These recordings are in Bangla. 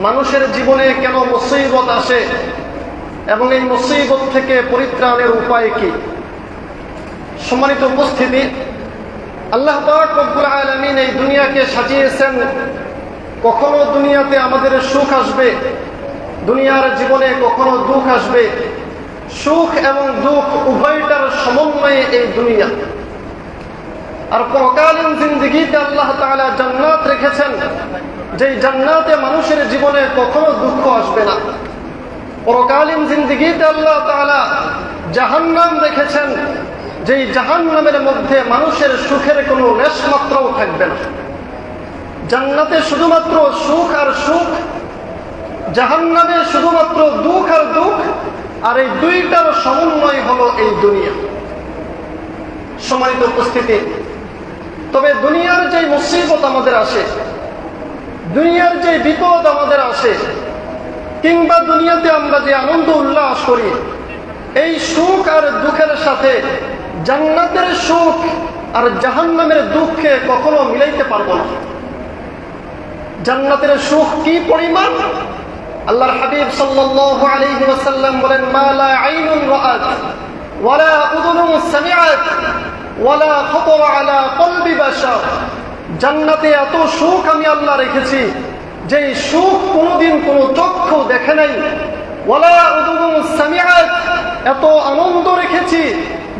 মানুষের জীবনে কেন মুসিবত আসে? এবং এই মুসিবত থেকে পরিত্রাণের উপায় কি? সম্মানিত উপস্থিতি, আল্লাহ পাক রব্বুল আলামিন এই দুনিয়াকে সাজিয়েছেন। কখনো দুনিয়াতে আমাদের সুখ আসবে, দুনিয়ার জীবনে কখনো দুঃখ আসবে। সুখ এবং দুঃখ উভয়টার সমন্বয়ে এই দুনিয়া। আর পরকালীন জিন্দিগিতে আল্লাহ তাআলা জান্নাত রেখেছেন। যেই জান্নাতে মানুষের জীবনে কখনো দুঃখ আসবে না। পরকালীন জিন্দিগিতে আল্লাহ তাআলা জাহান্নাম রেখেছেন। যেই জাহান্নামের মধ্যে মানুষের সুখের কোনো লেশমাত্রাও থাকবে না। জান্নাতে শুধুমাত্র সুখ আর সুখ, জাহান্নামে শুধুমাত্র দুঃখ আর দুঃখ, আর এই দুইটার সমন্বয় হলো এই দুনিয়া। সম্মানিত উপস্থিতি তবে দুনিয়ার যে মুসিবত আমাদের আসে, দুনিয়ার যে বিপদ আমাদের আসে, কিংবা দুনিয়াতে আমরা যে আনন্দ উল্লাস করি, এই সুখ আর দুঃখের সাথে জান্নাতের সুখ আর জাহান্নামের দুঃখে কখনো মিলাইতে পারব না। জান্নাতের সুখ কি পরিমাণ? আল্লাহর হাবিব সাল্লাল্লাহু আলাইহি ওয়াসাল্লাম বলেন, মা লা আইনুন রাআত ওয়ালা উযুনুন সামিআত। আলা জান্নাতে এত সুখ আমি আল্লাহ রেখেছি যে সুখ কোনোদিন কোনো চক্ষু দেখে নাই। এত আনন্দ রেখেছি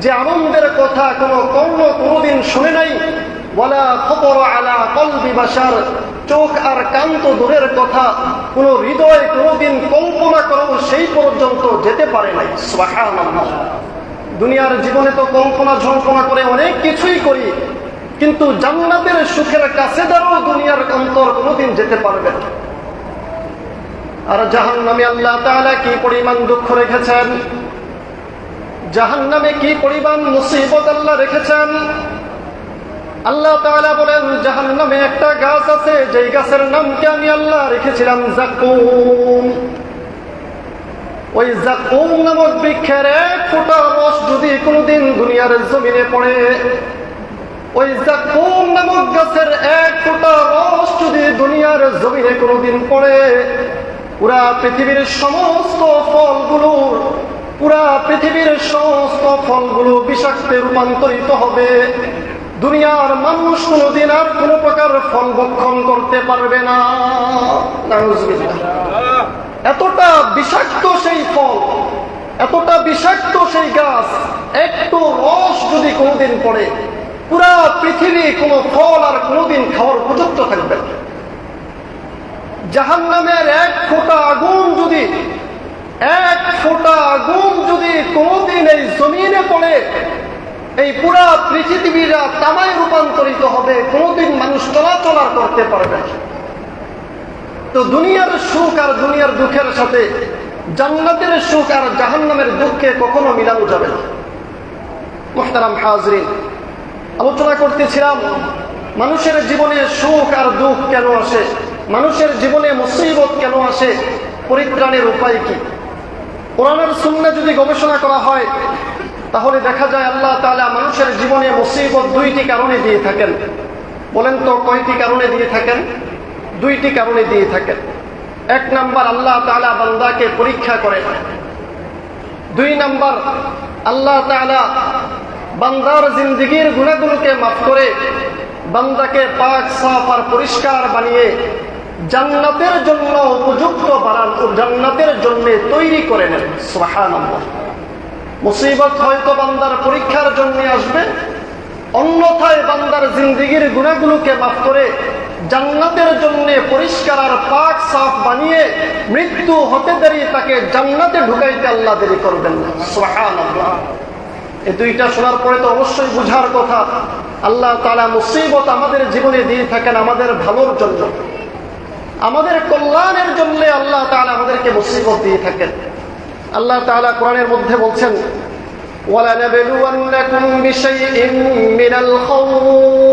যে আনন্দের কথা কোনো কর্ণ কোনোদিন শুনে নাই। ওয়ালা খবর আলা কলবি চোখ আর কান্ত দূরের কথা, কোন হৃদয় কোনোদিন কল্পনা করো সেই পর্যন্ত যেতে পারে নাই। দুনিয়ার জীবনে তো কল্পনা ঝল্পনা করে অনেক কিছুই করি, কিন্তু জান্নাতের সুখের কাছে দ্বারাও দুনিয়ার অন্তর কোনোদিন যেতে পারবে না। আর জাহান নামে আল্লাহ তাআলা কি পরিমাণ দুঃখ রেখেছেন? জাহান নামে কি পরিমাণ মুসিবত আল্লাহ রেখেছেন? আল্লাহ তাআলা বলেন জাহান নামে একটা গাছ আছে, যেই গাছের নামকে আমি আল্লাহ রেখেছিলাম জাকুম। ওই জাকুম নামক বৃক্ষের এক ফোঁটা রস যদি কোনোদিন দুনিয়ার জমিনে পড়ে, ওই জাকুম নামক গাছের এক ফোঁটা রস যদি দুনিয়ার জমিনে কোনোদিন পড়ে, পুরা পৃথিবীর সমস্ত ফলগুলোর পুরা পৃথিবীর সমস্ত ফলগুলো বিষাক্তে রূপান্তরিত হবে দুনিয়ার মানুষ কোনোদিন আর কোনো প্রকার ফল ভক্ষণ করতে পারবে না। এতটা বিষাক্ত সেই ফল, এতটা বিষাক্ত সেই গাছ, একটু রস যদি কোনোদিন পড়ে, পুরা পৃথিবী কোনো ফল আর কোনোদিন খাওয়ার উপযুক্ত থাকবে জাহান নামের এক ফোঁটা আগুন যদি, এক ফোঁটা আগুন যদি কোনোদিন এই জমিনে পড়ে, এই পুরা পৃথিবীরা তামায় রূপান্তরিত হবে, কোনোদিন মানুষ চলাচল আর করতে পারবে না। তো দুনিয়ার সুখ আর দুনিয়ার দুঃখের সাথে জান্নাতের সুখ আর জাহান্নামের দুঃখে কখনো মিলানো যাবে না। মোহতারাম হাজরিন, আলোচনা করতেছিলাম, মানুষের জীবনে সুখ আর দুঃখ কেন আসে? মানুষের জীবনে মুসিবত কেন আসে? পরিত্রাণের উপায় কি? কোরআনের শূন্য যদি গবেষণা করা হয়, তাহলে দেখা যায় আল্লাহ তালা মানুষের জীবনে মুসিবত দুইটি কারণে দিয়ে থাকেন। বলেন তো কয়টি কারণে দিয়ে থাকেন? দুইটি কারণে দিয়ে থাকেন। এক নাম্বার আল্লাহ তাআলা বান্দাকে পরীক্ষা করে দুই নাম্বার আল্লাহ তাআলা বান্দার জিন্দগির গুণাগুলোকে মাফ করে বান্দাকে পাক, সাফ আর পরিষ্কার বানিয়ে জান্নাতের জন্য উপযুক্ত বানান, জান্নাতের জন্য তৈরি করে নেন। সুবহানাল্লাহ। মুসিবত হয়তো বান্দার পরীক্ষার জন্য আসবে, অন্যথায় বান্দার জিন্দিগির গুণাগুলোকে মাফ করে জান্নাতের জন্য পরিষ্কার আর পাক সাফ বানিয়ে মৃত্যু হতে দাঁড়িয়ে তাকে জান্নাতে ঢুকাইতে আল্লাহ দেরি করবেন না। এই দুইটা শোনার পরে তো অবশ্যই বুঝার কথা। আল্লাহ তালা মুসিবত আমাদের জীবনে দিয়ে থাকেন আমাদের ভালোর জন্য। আমাদের কল্যাণের জন্য আল্লাহ তালা আমাদেরকে মুসিবত দিয়ে থাকেন। আল্লাহ তালা কোরআনের মধ্যে বলছেন ওয়ালানবেলুয়ান্নাকুম বিশাইইন মিনাল খাউফ।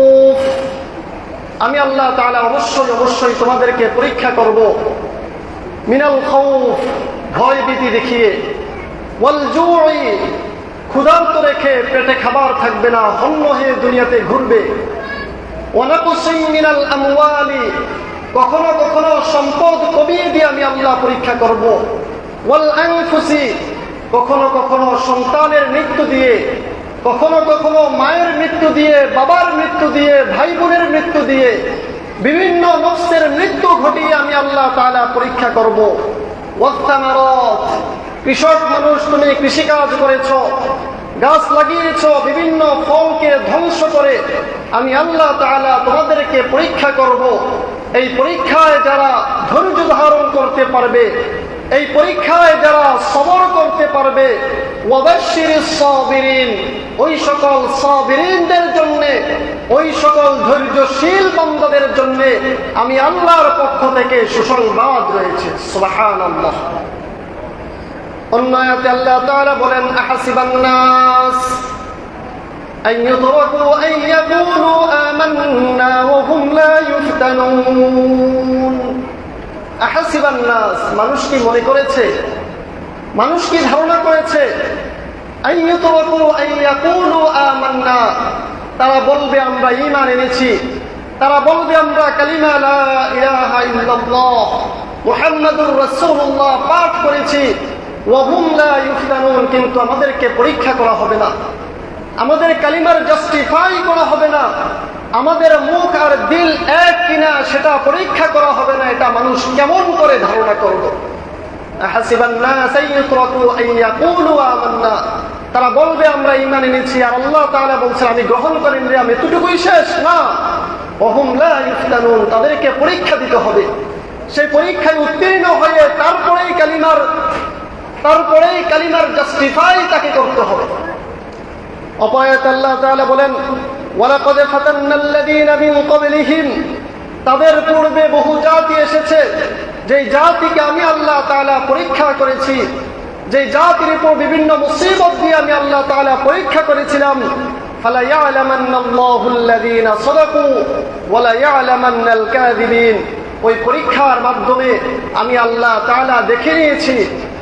আমি আল্লাহ তাআলা অবশ্যই অবশ্যই তোমাদেরকে পরীক্ষা করব। মিনাল খৌফ, ভয় ভীতি দেখিয়ে। ওয়াল জুই ক্ষুধার্ত রেখে পেটে খাবার থাকবে না হন্য হয়ে দুনিয়াতে ঘুরবে। কখনো কখনো সম্পদ কমিয়ে দিয়ে আমি আল্লাহ পরীক্ষা করব। ওয়াল আনফুসি, কখনো কখনো সন্তানের মৃত্যু দিয়ে। কখনো কখনো মায়ের মৃত্যু দিয়ে, বাবার মৃত্যু দিয়ে ভাই বোনের মৃত্যু দিয়ে, বিভিন্ন নফসের মৃত্যু ঘটিয়ে আমি আল্লাহ তাআলা পরীক্ষা করব। কৃষক মানুষ, তুমি কৃষিকাজ করেছ, গাছ লাগিয়েছ, বিভিন্ন ফলকে ধ্বংস করে আমি আল্লাহ তাআলা তোমাদেরকে পরীক্ষা করব। এই পরীক্ষায় যারা ধৈর্য ধারণ করতে পারবে, এই পরীক্ষায় যারা সবর করতে পারবে ওই সকল সাবিরিনদের জন্য ওই সকল ধৈর্যশীল বান্দাদের জন্য আমি আল্লাহর পক্ষ থেকে সুসংবাদ রয়েছে সুবহানাল্লাহ অন্য আয়াতে আল্লাহ তাআলা বলেন আহাসিবান নাস أن يتركوا أن يقولوا آمنا وهم لا يفتنون أحسب الناس মানুষ কি মনে করেছে মানুষ কি ধারণা করেছে? তারা বলবে, আমরা ইমান এনেছি। তারা বলবে, আমরা কালিমা মুহাম্মাদুর রসুল্লাহ পাঠ করেছি। কিন্তু আমাদেরকে পরীক্ষা করা হবে না। আমাদের কালিমার জাস্টিফাই করা হবে না। আমাদের মুখ আর দিল এক কিনা, সেটা পরীক্ষা করা হবে না। এটা মানুষ কেমন করে ধারণা করবে? তারা বলবে, আমরা ঈমান এনেছি আর আল্লাহ তাআলা বলছেন, আমি গ্রহণ করেন রে, আমি এতটুকুই শেষ না। ওহুম লা ইফতানুন, তাদেরকে পরীক্ষা দিতে হবে। সেই পরীক্ষায় উত্তীর্ণ হয়ে তারপরেই কালিমার তারপরেই কালিমার জাস্টিফাই তাকে করতে হবে। অপয়াত আল্লাহ তাআলা বলেন, ওয়ালাকাদ ফাতান্নাল্লাযীনা মিন ক্বাবলিহিম তাদের পূর্বে বহু জাতি এসেছে। যেই জাতিকে আমি আল্লাহ তাআলা পরীক্ষা করেছি, যেই জাতির উপর বিভিন্ন মুসিবত দিয়ে আমি আল্লাহ তাআলা পরীক্ষা করেছিলাম ওই পরীক্ষার মাধ্যমে আমি আল্লাহ তাআলা দেখে নিয়েছি,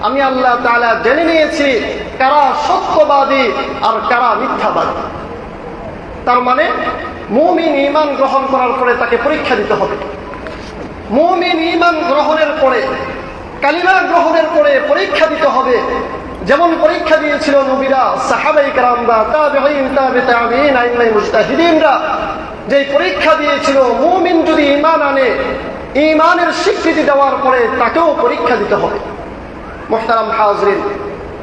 আমি আল্লাহ তালা জেনে নিয়েছি কারা সত্যবাদী আর কারা মিথ্যাবাদী। তার মানে মুমিন ইমান গ্রহণ করার পরে তাকে পরীক্ষা দিতে হবে। মুমিন ইমান গ্রহণের পরে, কালিমা গ্রহণের পরে পরীক্ষা দিতে হবে। যেমন পরীক্ষা দিয়েছিল নবীরা, সাহাবাই কারামরা মুজতাহিদিনরা, যে পরীক্ষা দিয়েছিল, মুমিন যদি ইমান আনে ইমানের স্বীকৃতি দেওয়ার পরে তাকেও পরীক্ষা দিতে হবে। মোহতারাম হাজরিন,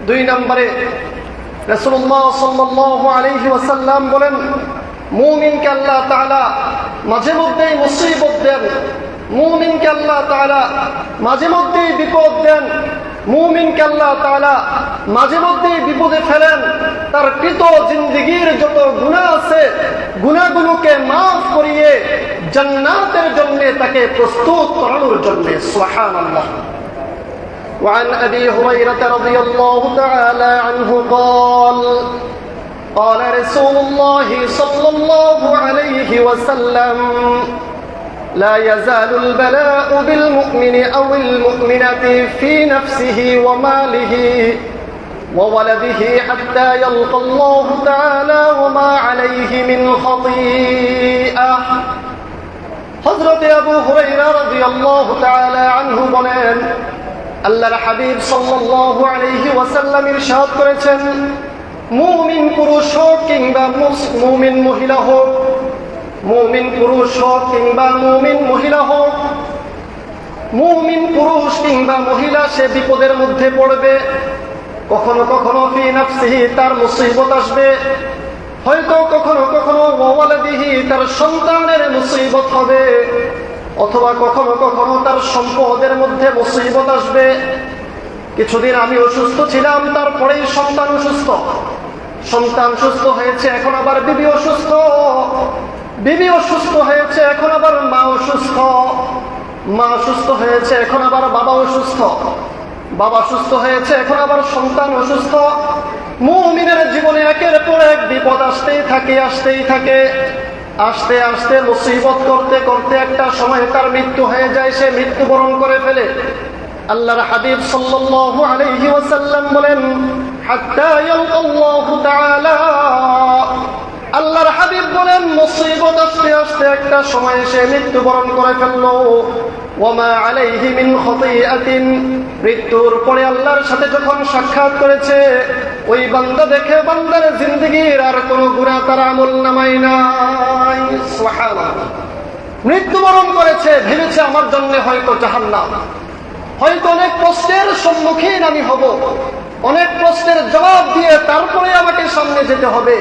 দুই নম্বরে রসুল্লাহ সাল্লাহ আলহি ওয়াসাল্লাম বলেন, মুমিনকে আল্লাহ তাআলা মাঝে মধ্যেই মুসিবত দেন মুমিনকে আল্লাহ তাআলা মাঝে মধ্যেই বিপদ দেন মুমিনকে আল্লাহ তাআলা মাঝে মধ্যেই বিপদে ফেলেন তার কৃত জিন্দিগির যত গুনাহ আছে গুনাহগুলোকে মাফ করিয়ে জান্নাতের জন্য তাকে প্রস্তুত করানোর জন্য সুবহানাল্লাহ وعن ابي هريره رضي الله تعالى عنه قال قال رسول الله صلى الله عليه وسلم لا يزال البلاء بالمؤمن او المؤمنه في نفسه وماله وولده حتى يلقى الله تعالى وما عليه من خطيئه حضرت ابو هريره رضي الله تعالى عنه বলেন আল্লাহর হাবিব সাল্লাল্লাহু আলাইহি ওয়াসাল্লাম ইরশাদ করেছেন মুমিন পুরুষ হোক কিংবা মুমিন মহিলা হোক মুমিন পুরুষ হোক কিংবা মুমিন মহিলা হোক, মুমিন পুরুষ কিংবা মহিলা সে বিপদের মধ্যে পড়বে। কখনো কখনো তার মুসিবত আসবে। হয়তো কখনো কখনো ওয়ালাদিহি তার সন্তানের মুসিবত হবে। অথবা কখনো কখনো তার সম্পদের মধ্যে মুসিবত আসবে। কিছুদিন আমি অসুস্থ ছিলাম, তারপরেই সন্তান অসুস্থ। সন্তান সুস্থ হয়েছে, এখন আবার বিবি অসুস্থ। বিবি অসুস্থ হয়েছে, এখন আবার মা অসুস্থ। মা অসুস্থ হয়েছে, এখন আবার বাবা অসুস্থ। বাবা সুস্থ হয়েছে, এখন আবার সন্তান অসুস্থ। মুমিনের জীবনে একের পর এক বিপদ আসতেই থাকে আসতেই থাকে। আসতে আসতে মুসিবত করতে করতে একটা সময় তার মৃত্যু হয়ে যায়, সে মৃত্যুবরণ করে ফেলে। আল্লাহর হাবিব সাল্লাল্লাহু আলাইহি ওয়াসাল্লাম বলেন, হাত্তা ইয়ালকাল্লাহু তাআলা আল্লাহর হাবিব বলেন, মুসিবত আস্তে আসতে একটা সময় সে মৃত্যুবরণ করে ফেলল। খতিআতিন মৃত্যুর পরে আল্লাহর সাথে যখন সাক্ষাৎ করেছে, ওই বান্দা দেখে বান্দার জিন্দগির আর কোনো গুনাহ তার আমল নামাই নাই। মৃত্যুবরণ করেছে, ভেবেছে আমার জন্য হয়তো জাহান্নাম। হয়তো অনেক প্রশ্নের সম্মুখীন আমি হব। অনেক প্রশ্নের জবাব দিয়ে তারপরে আমাকে সামনে যেতে হবে।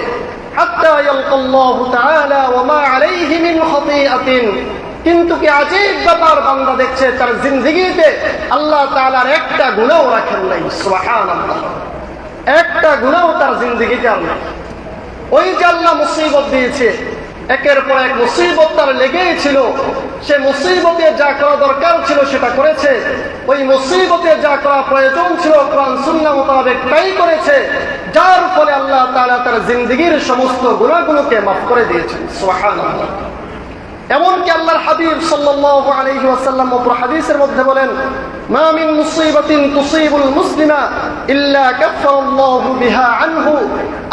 কিন্তু কি আজীব ব্যাপার বান্দা দেখছে, তার জিন্দগিতে আল্লাহ তাআলার একটা গুনাহও রাখেন নাই একটা গুনাহও তার জিন্দগিতে নাই। ওই যে আল্লাহ মুসিবত দিয়েছে, একের পর এক মুসিবত তার লেগেই ছিল। সে মুসিবতে যা করা দরকার ছিল সেটা করেছে। ওই মুসিবতে যা করা প্রয়োজন ছিল, কোরআন, সুন্না মোতাবেক তাই করেছে। যার ফলে আল্লাহ তাআলা তার জিন্দগির সমস্ত গুণাগুলোকে মাফ করে দিয়েছেন। সোহান এমনকি আল্লাহর হাবিব সাল্লাল্লাহু আলাইহি ওয়াসাল্লাম হাদিসের মধ্যে বলেন, মা মিন মুসিবাতিন তুসিবুল মুসলিমা ইল্লা কাফফারাল্লাহু বিহা আনহু।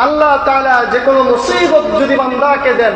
আল্লাহ তাআলা যে কোনো মুসিবত যদি বান্দাকে দেন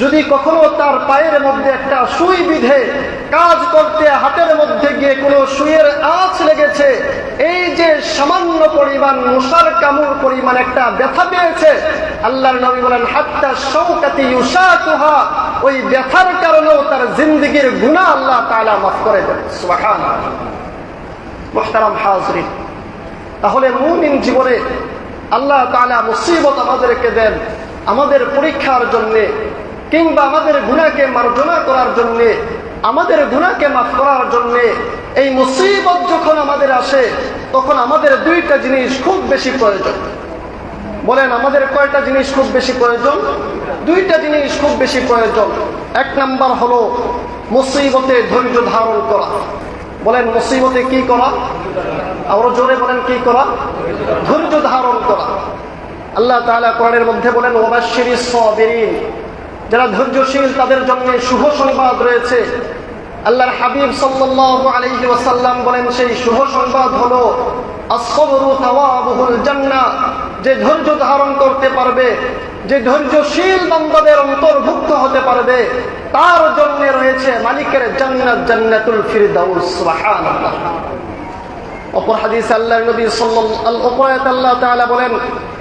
যদি কখনো তার পায়ের মধ্যে একটা সুই বিধে কাজ করতে হাতের মধ্যে গিয়ে কোনো সুইয়ের আঁচ লেগেছে, এই যে সামান্য পরিমাণ মশার কামড় পরিমাণ একটা ব্যথা পেয়েছে, আল্লাহর নবী বলেন, হাত্তা শৌকাতি ইউশাকুহা ওই ব্যথার কারণেও তার জিন্দগির গুনাহ আল্লাহ তাআলা মাফ করে দেন। মুহতারাম হাজরিন, তাহলে মুমিন জীবনে আল্লাহ তালা মুসিবত আমাদেরকে দেন, আমাদের পরীক্ষার জন্য কিংবা আমাদের গুণাকে মার্জনা করার জন্য, আমাদের গুণাকে মাফ করার জন্য এই মুসিবত যখন আমাদের আসে, তখন আমাদের দুইটা জিনিস খুব বেশি প্রয়োজন। বলেন, আমাদের কয়টা জিনিস খুব বেশি প্রয়োজন? দুইটা জিনিস খুব বেশি প্রয়োজন। এক নাম্বার হলো মুসিবতে ধৈর্য ধারণ করা। বলেন, মুসিবতে কি করা? আরও জোরে বলেন, কি করা? ধৈর্য ধারণ করা। আল্লাহ তাআলা কোরআনের মধ্যে বলেন ওবাশশিরি সাবিরিন। যারা ধৈর্যশীল, তাদের জন্য শুভ সংবাদ রয়েছে। আল্লাহর হাবিব সাল্লাল্লাহু আলাইহি ওয়াসাল্লাম বলেন, সেই শুভ সংবাদ হলো যে ধৈর্য ধারণ করতে পারবে, যে ধৈর্যশীল বান্দাদের অন্তর্ভুক্ত হতে পারবে, তার জন্য রয়েছে মালিকের জান্নাত, জান্নাতুল ফিরদাউস, সুবহানাল্লাহ। অপর হাদিস আল্লাহ নবী সাল্লাল্লাহু আল্লাহ তাআলা বলেন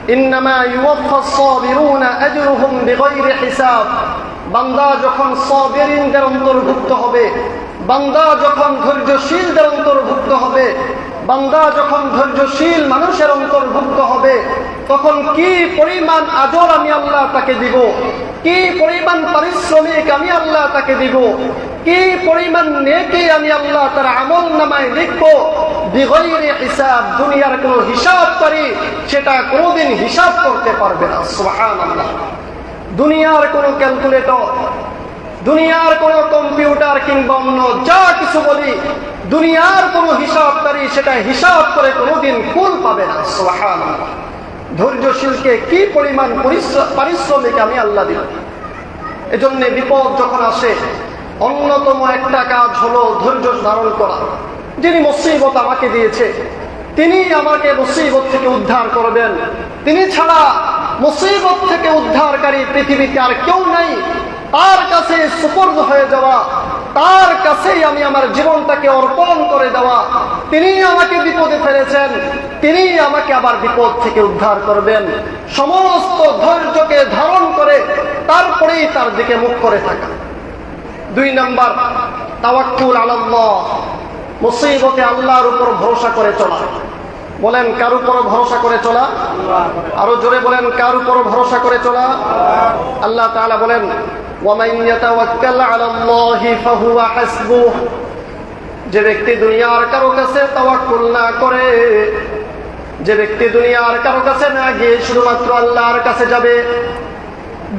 ইন্নামা ইউওয়াফাস সাবিরুনা আজরুহুম বিগাইরি হিসাব। বান্দা যখন সাবিরিনদের অন্তর্ভুক্ত হবে, বান্দা যখন ধৈর্যশীলদের অন্তর্ভুক্ত হবে, বান্দা যখন ধৈর্যশীল মানুষের অন্তর্ভুক্ত হবে, তখন কি পরিমাণ আজর আমি আল্লাহ তাকে দিব? কি পরিমাণ পারিশ্রমিক আমি আল্লাহ তাকে দিব? কি পরিমাণ নেকি আমি আল্লাহ তার আমল নামায় লিখব? বিগৈরে হিসাব, দুনিয়ার কোনো হিসাব করি সেটা কোনোদিন হিসাব করতে পারবে না। সুবহানাল্লাহ। দুনিয়ার কোনো ক্যালকুলেটর, দুনিয়ার কোনো কম্পিউটার কিংবা অন্য যা কিছু বলি, দুনিয়ার কোনো হিসাবকারী সেটা হিসাব করে কোনোদিন কুল পাবে না। সুবহানাল্লাহ। ধৈর্যশীলকে কি পরিমাণ পরিশ্র- পারিশ্রমিক আমি আল্লাহ দিব এজন্য বিপদ যখন আসে, অন্যতম একটা কাজ হলো ধৈর্য ধারণ করা। যিনি মুসিবত আমাকে দিয়েছে, তিনি আমাকে মুসিবত থেকে উদ্ধার করবেন। তিনি ছাড়া মুসিবত থেকে উদ্ধারকারী পৃথিবীতে আর কেউ নাই। তার কাছে সুপর্দ হয়ে যাওয়া তার কাছেই আমি আমার জীবনটাকে অর্পণ করে দেওয়া। তিনি আমাকে বিপদে ফেলেছেন তিনি আমাকে আবার বিপদ থেকে উদ্ধার করবেন। সমস্ত ধৈর্যকে ধারণ করে তারপরেই তার দিকে মুখ করে থাকা। দুই নাম্বার, তাওয়াক্কুল আলাল্লাহ, মুসিবতে আল্লাহর উপর ভরসা করে চলা। বলেন, কার উপর ভরসা করে চলা? আরও জোরে বলেন, কার উপর ভরসা করে চলা? আল্লাহ তাআলা বলেন ওয়ামান ইয়াতাওয়াক্কাল আলাল্লাহি ফাহুয়া হাসবুহ যে ব্যক্তি দুনিয়ার কারও কাছে তাওয়াক্কুল না করে, যে ব্যক্তি দুনিয়ার কারও কাছে না গিয়ে শুধুমাত্র আল্লাহর কাছে যাবে,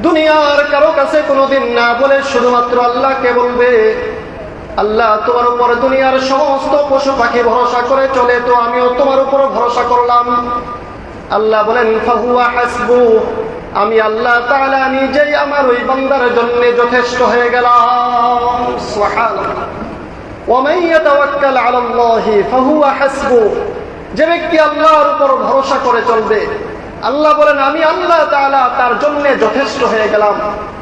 দুনিয়ার কারও কাছে কোনোদিন না বলে শুধুমাত্র আল্লাহকে বলবে, আল্লাহ তোমার উপর দুনিয়ার সমস্ত পশু পাখি ভরসা করে চলে, তো আমিও তোমার উপর ভরসা করলাম। আল্লাহ বলেন, ফাহুয়া হাসবু আমি আল্লাহ তাআলা নিজেই আমার ওই বান্দার জন্য যথেষ্ট হয়ে গেলাম। সুবহানাল্লাহ। ওয়া মান ইয়াতাওয়াক্কাল আলা আল্লাহি ফাহুয়া হাসবুহ যে ব্যক্তি আল্লাহর উপর ভরসা করে চলবে, আল্লাহ বলেন, আমি আল্লাহ তাআলা তার জন্য যথেষ্ট হয়ে গেলাম।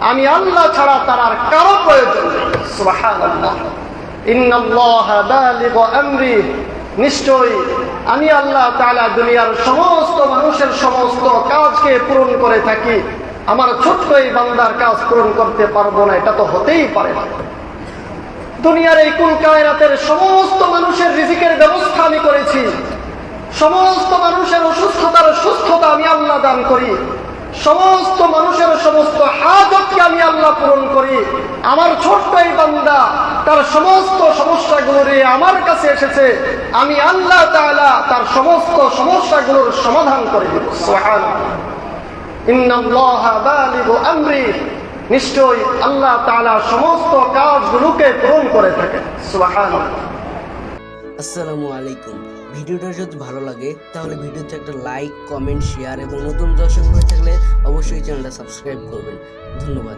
আমি আল্লাহ ছাড়া তার আর কারও প্রয়োজন সুবহানাল্লাহ। ইন্নাল্লাহা বালিগু আমরি। নিশ্চয়ই আমি আল্লাহ তালা দুনিয়ার সমস্ত মানুষের সমস্ত কাজকে পূরণ করে থাকি। আমার ছোট্ট এই বান্দার কাজ পূরণ করতে পারব না, এটা তো হতেই পারে না। দুনিয়ার এই কুল কায়রাতের সমস্ত মানুষের রিজিকের ব্যবস্থা আমি করেছি। সমস্ত মানুষের অসুস্থতার সুস্থতা আমি আল্লাহ দান করি। সমস্ত মানুষের সমস্ত হাজতকে আমি আল্লাহ পূরণ করি। আমার ছোট্ট এই বান্দা তার সমস্ত সমস্যাগুলো নিয়ে আমার কাছে এসেছে। আমি আল্লাহ তাআলা তার সমস্ত সমস্যাগুলোর সমাধান করে দেব। আমরি। নিশ্চয় আল্লাহ তাআলা সমস্ত কাজগুলোকে পূরণ করে থাকেন। আসসালামু আলাইকুম। ভিডিওটা যদি ভালো লাগে, তাহলে ভিডিওতে একটা লাইক কমেন্ট শেয়ার এবং নতুন দর্শক হয়ে থাকলে অবশ্যই চ্যানেলটা সাবস্ক্রাইব করবেন। ধন্যবাদ।